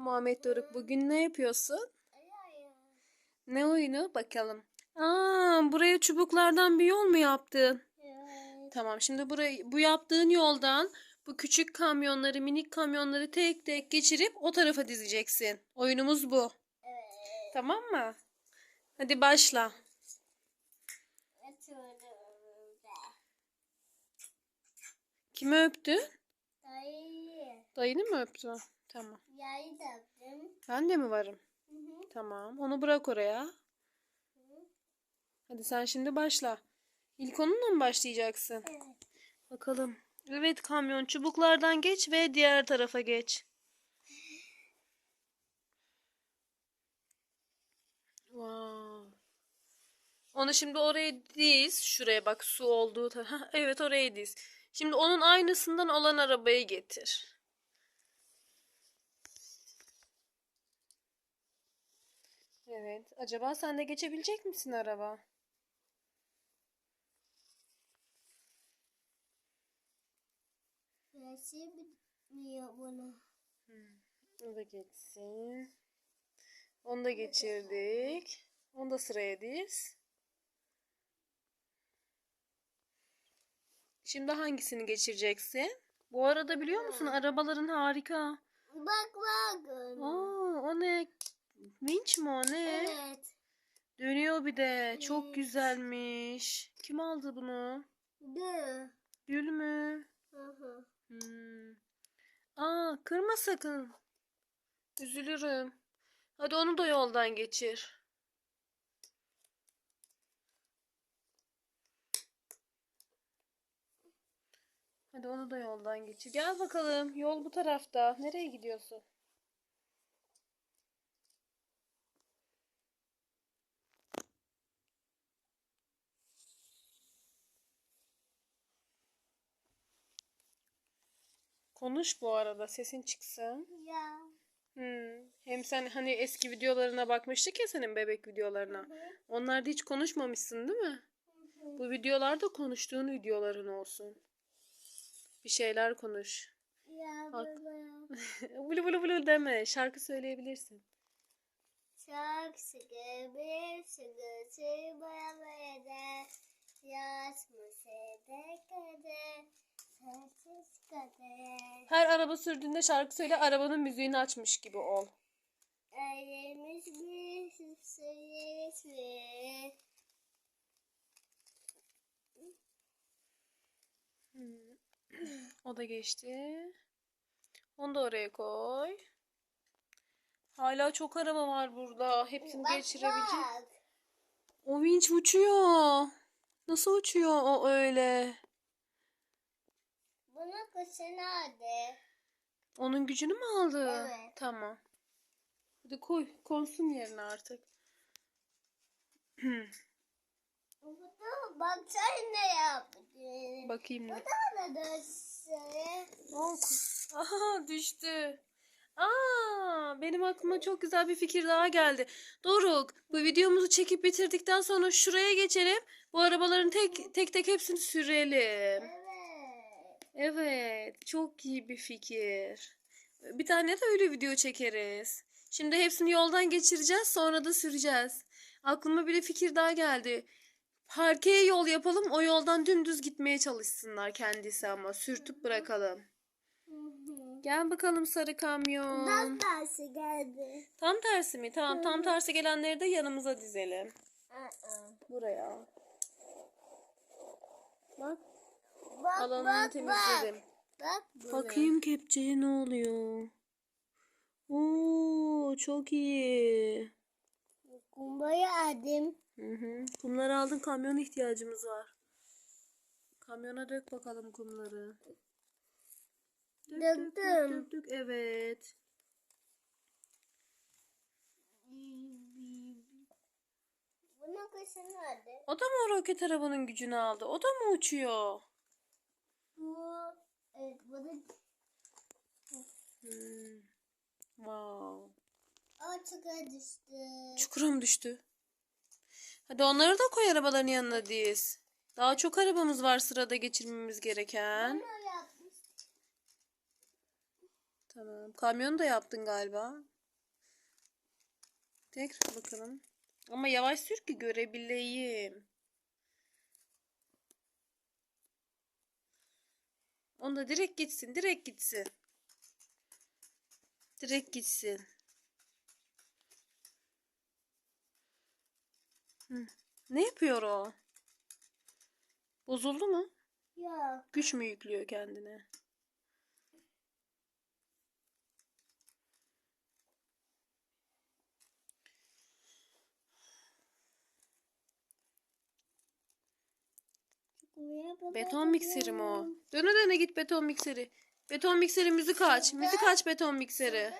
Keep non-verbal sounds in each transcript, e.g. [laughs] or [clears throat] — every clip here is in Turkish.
Muhammed Doruk bugün ne yapıyorsun? Ne oyunu? Bakalım. Aa, buraya çubuklardan bir yol mu yaptın? Evet. Tamam şimdi burayı bu yaptığın yoldan bu küçük kamyonları, minik kamyonları tek tek geçirip o tarafa dizeceksin. Oyunumuz bu. Evet. Tamam mı? Hadi başla. Kimi öptün? Dayı. Dayını mı öptün? Tamam. Yayı da yaptım. Ben de mi varım? Hı hı. Tamam. Onu bırak oraya. Hadi sen şimdi başla. İlk onunla mı başlayacaksın? Evet. Bakalım. Evet kamyon çubuklardan geç ve diğer tarafa geç. Wow. Onu şimdi oraya diz. Şuraya bak su olduğu taraf. Evet oraya diz. Şimdi onun aynısından olan arabayı getir. Evet. Acaba sen de geçebilecek misin araba? Burası bitmiyor bunu. O da geçsin. Onu da geçirdik. Onu da sıraya diz. Şimdi hangisini geçireceksin? Bu arada biliyor musun arabaların harika. Bak bak. Aa, o ne? Vinç mi o ne? Evet. Dönüyor bir de. Çok Evet. güzelmiş. Kim aldı bunu? Dı. Gül mü? Hı hı. Hmm. Aa, kırma sakın. Üzülürüm. Hadi onu da yoldan geçir. Hadi onu da yoldan geçir. Gel bakalım. Yol bu tarafta. Nereye gidiyorsun? Konuş bu arada. Sesin çıksın. Ya. Hmm. Hem sen hani eski videolarına bakmıştık ya senin bebek videolarına. Onlarda hiç konuşmamışsın değil mi? Bu videolarda konuştuğun videoların olsun. Bir şeyler konuş. Ya baba. [laughs] Bulu bulu bulu deme. Şarkı söyleyebilirsin. Sıkı bir sıkıntı boyamaya da Yaz mı Sensiz kader Her araba sürdüğünde şarkı söyle arabanın müziğini açmış gibi ol. Elimiz bir söyleriz [clears throat] mi? O da geçti. Onu da oraya koy. Hala çok araba var burada. Hepsini Bak geçirebilecek. bak. O vinç uçuyor. Nasıl uçuyor o öyle? Bunun kuşu nerede? Onun gücünü mü aldı? Evet. Tamam. Hadi koy. Konsun yerine artık. Bunu bak sen ne yaptın? Bakayım Bu ne. da da dönsün. Aa, ku- Aha düştü. Aa, benim aklıma çok güzel bir fikir daha geldi. Doruk, bu videomuzu çekip bitirdikten sonra şuraya geçelim. Bu arabaların tek tek tek hepsini sürelim. Evet. Çok iyi bir fikir. Bir tane de öyle video çekeriz. Şimdi hepsini yoldan geçireceğiz, sonra da süreceğiz. Aklıma bir fikir daha geldi. Parkeye yol yapalım, o yoldan dümdüz gitmeye çalışsınlar kendisi ama sürtüp bırakalım. Gel bakalım sarı kamyon. Tam tersi geldi. Tam tersi mi? Tamam, tam tersi gelenleri de yanımıza dizelim. Buraya. Bak, Bak alanını bak temizledim. bak. Bak. Bakayım kepçeye ne oluyor. Oo, çok iyi. Kumbayı aldım. Hı hı. Kumları aldın, kamyona ihtiyacımız var. Kamyona dök bakalım kumları. Dök, dök, dök, Döktüm. dök, dök. Evet. Bunun kuşu nerede? O da mı o roket arabanın gücünü aldı? O da mı uçuyor? Bu evet bunun Hmm. Wow. açığa düştü. Çukura mı düştü? Hadi onları da koy arabaların yanına diz. Daha çok arabamız var sırada geçirmemiz gereken. Tamam. Kamyon da yaptın galiba. Tekrar bakalım. Ama yavaş sür ki görebileyim. Onda direkt gitsin. Direkt gitsin. Direkt gitsin. Hı. Ne yapıyor o? Bozuldu mu? Yok. Güç mü yüklüyor kendine? Beton mikseri mi o? Döne döne git beton mikseri. Beton mikseri müzik aç. Müzik aç beton mikseri.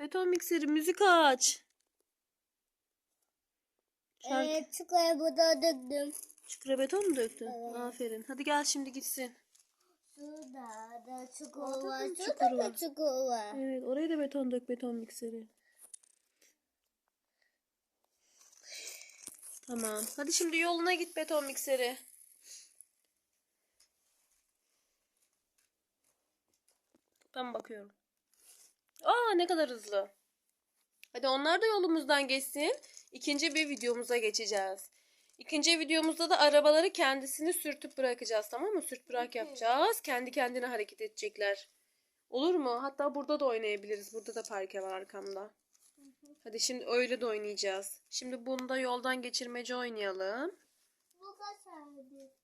Beton mikseri müzik aç. Şarkı. Evet çukurova burada döktüm. Çukura beton mu döktün? Evet. Aferin. Hadi gel şimdi gitsin. Şurada da da mı Şurada çukur da var? çukurova. Evet oraya da beton dök beton mikseri. Tamam. Hadi şimdi yoluna git beton mikseri. Ben bakıyorum. Aa ne kadar hızlı. Hadi onlar da yolumuzdan geçsin. İkinci bir videomuza geçeceğiz. İkinci videomuzda da arabaları kendisini sürtüp bırakacağız tamam mı? Sürt bırak yapacağız. Kendi kendine hareket edecekler. Olur mu? Hatta burada da oynayabiliriz. Burada da parke var arkamda. Hadi şimdi öyle de oynayacağız. Şimdi bunda yoldan geçirmece oynayalım. Bu kaçardı.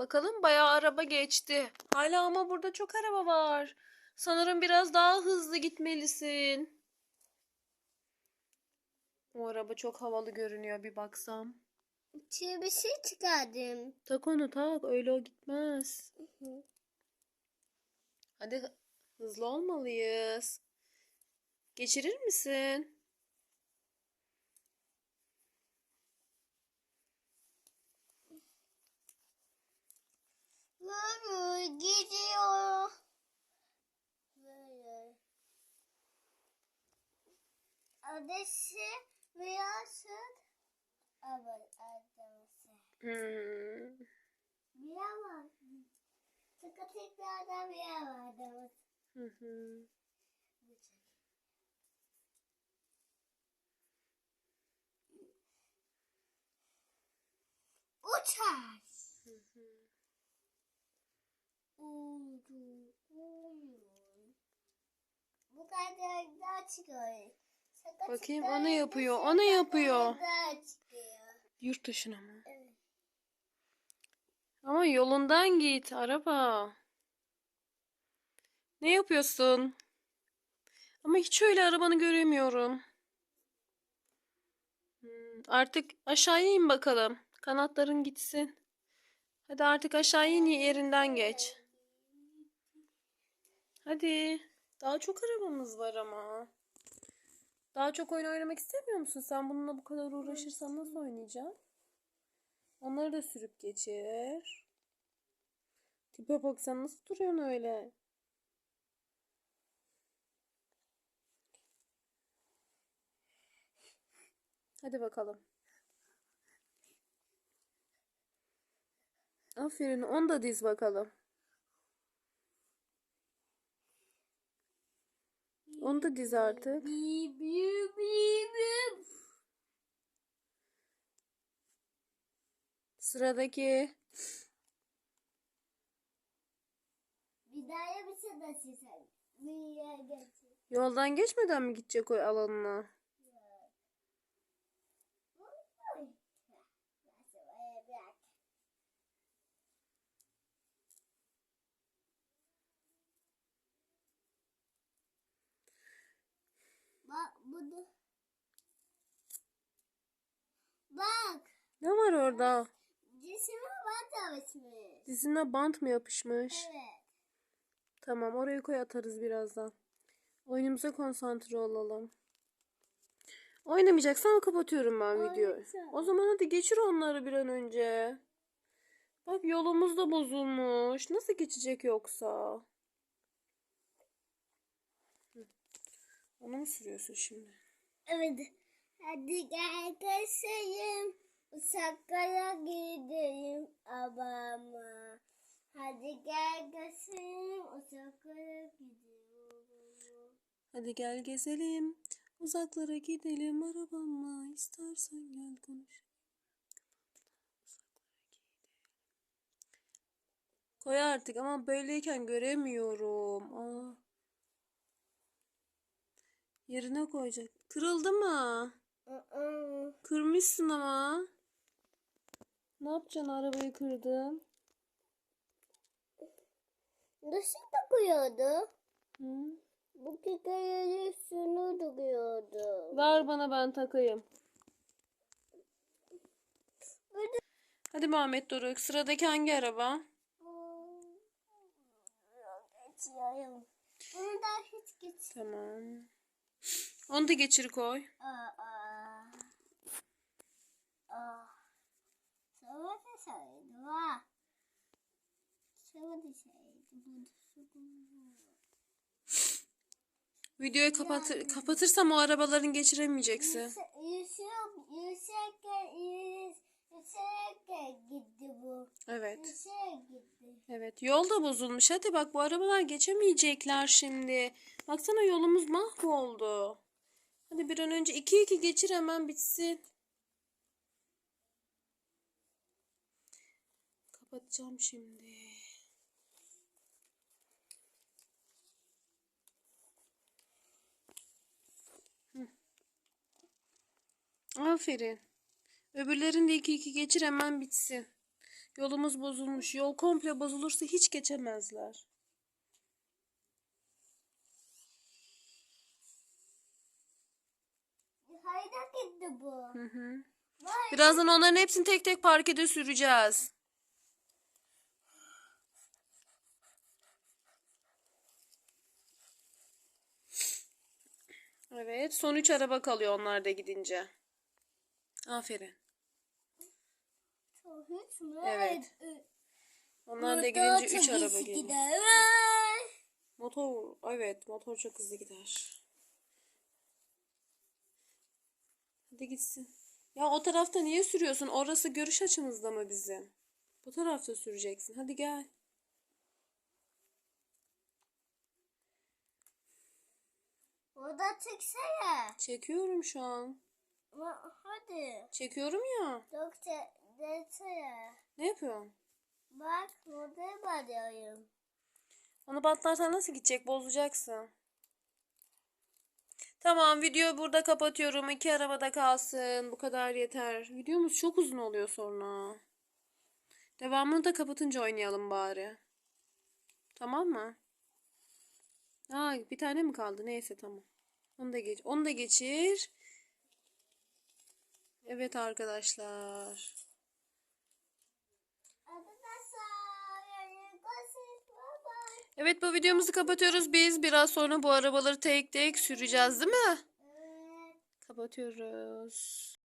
Bakalım bayağı araba geçti. Hala ama burada çok araba var. Sanırım biraz daha hızlı gitmelisin. O araba çok havalı görünüyor bir baksam. Çiğ bir şey çıkardım. Tak onu tak öyle o gitmez. Hadi hı- hızlı olmalıyız. Geçirir misin? Böyle gidiyor. Böyle. Veya sırt. Evet, adresi. Hmm. Bir var. Sıkı tekrardan bir var adresi. Hı hı. Uçar. Hı hı. Uydu, uyuyor. Bu kadar daha çıkıyor. Bakayım, çıkıyor, yapıyor, sıkı o ne yapıyor? Daha çıkıyor. Yurt dışına mı? Evet. Ama yolundan git araba. Ne yapıyorsun? Ama hiç öyle arabanı göremiyorum. Hmm, artık aşağıya in bakalım. Kanatların gitsin. Hadi artık aşağı in yerinden geç. Hadi. Daha çok arabamız var ama. Daha çok oyun oynamak istemiyor musun? Sen bununla bu kadar uğraşırsan nasıl oynayacaksın? Onları da sürüp geçir. Tipe bak sen nasıl duruyorsun öyle? Hadi bakalım. Aferin onu da diz bakalım. Onu da diz artık. Sıradaki. Geçir. Yoldan geçmeden mi gidecek o alanına? Oy. Nasıl öyle bırak. Bak burada. Bak. Ne var orada? Cisime bak çalışmış. Dizine bant mı yapışmış? Evet. Tamam oraya koy atarız birazdan. Oyunumuza konsantre olalım. Oynamayacaksan kapatıyorum ben videoyu. Oynayacağım. O zaman hadi geçir onları bir an önce. Bak yolumuz da bozulmuş. Nasıl geçecek yoksa? Onu mu sürüyorsun şimdi? Evet. Hadi gel kaçayım. Uzaklara gidelim abama. Hadi gel götüreyim uzaklara gidiyorum. Hadi gel gezelim. Uzaklara gidelim arabamla. İstersen gel konuş. Koy artık ama böyleyken göremiyorum. Aa. Yerine koyacak. Kırıldı mı? Kırmışsın ama. Ne yapacaksın arabayı kırdın? Nasıl takıyordu? Hı? Bu kekayı üstüne duruyordu. Ver bana ben takayım. Hadi Muhammed Doruk sıradaki hangi araba? Geçiyorum. Bunu da hiç geç. Tamam. Onu da geçir koy. Videoyu kapatır, kapatırsam o arabaların geçiremeyeceksin. Evet. Evet. Yol da bozulmuş. Hadi bak bu arabalar geçemeyecekler şimdi. Baksana yolumuz mahvoldu. Hadi bir an önce iki iki geçir hemen bitsin. Kapatacağım şimdi. Hı. Aferin. Öbürlerini de iki iki geçir hemen bitsin. Yolumuz bozulmuş. Yol komple bozulursa hiç geçemezler. Hayda gitti bu. Hı hı. Vay. Birazdan onların hepsini tek tek parkede süreceğiz. Evet, son üç araba kalıyor onlar da gidince. Aferin. Hiç mi? Evet. Ee, Onlar da gidince üç araba geliyor. Motor, evet, motor çok hızlı gider. Hadi gitsin. Ya o tarafta niye sürüyorsun? Orası görüş açımızda mı bizim? Bu tarafta süreceksin. Hadi gel. Orada çeksene. Çekiyorum şu an. Va- Hadi. Çekiyorum ya. Doktor desene. Ne yapıyorsun? Bak burada bağlıyorum. Onu bantlarsan nasıl gidecek? Bozacaksın. Tamam videoyu burada kapatıyorum. İki arabada kalsın. Bu kadar yeter. Videomuz çok uzun oluyor sonra. Devamını da kapatınca oynayalım bari. Tamam mı? Aa, bir tane mi kaldı? Neyse tamam. Onu da geç. Onu da geçir. Evet arkadaşlar. Evet bu videomuzu kapatıyoruz biz. Biraz sonra bu arabaları tek tek süreceğiz değil mi? Evet. Kapatıyoruz.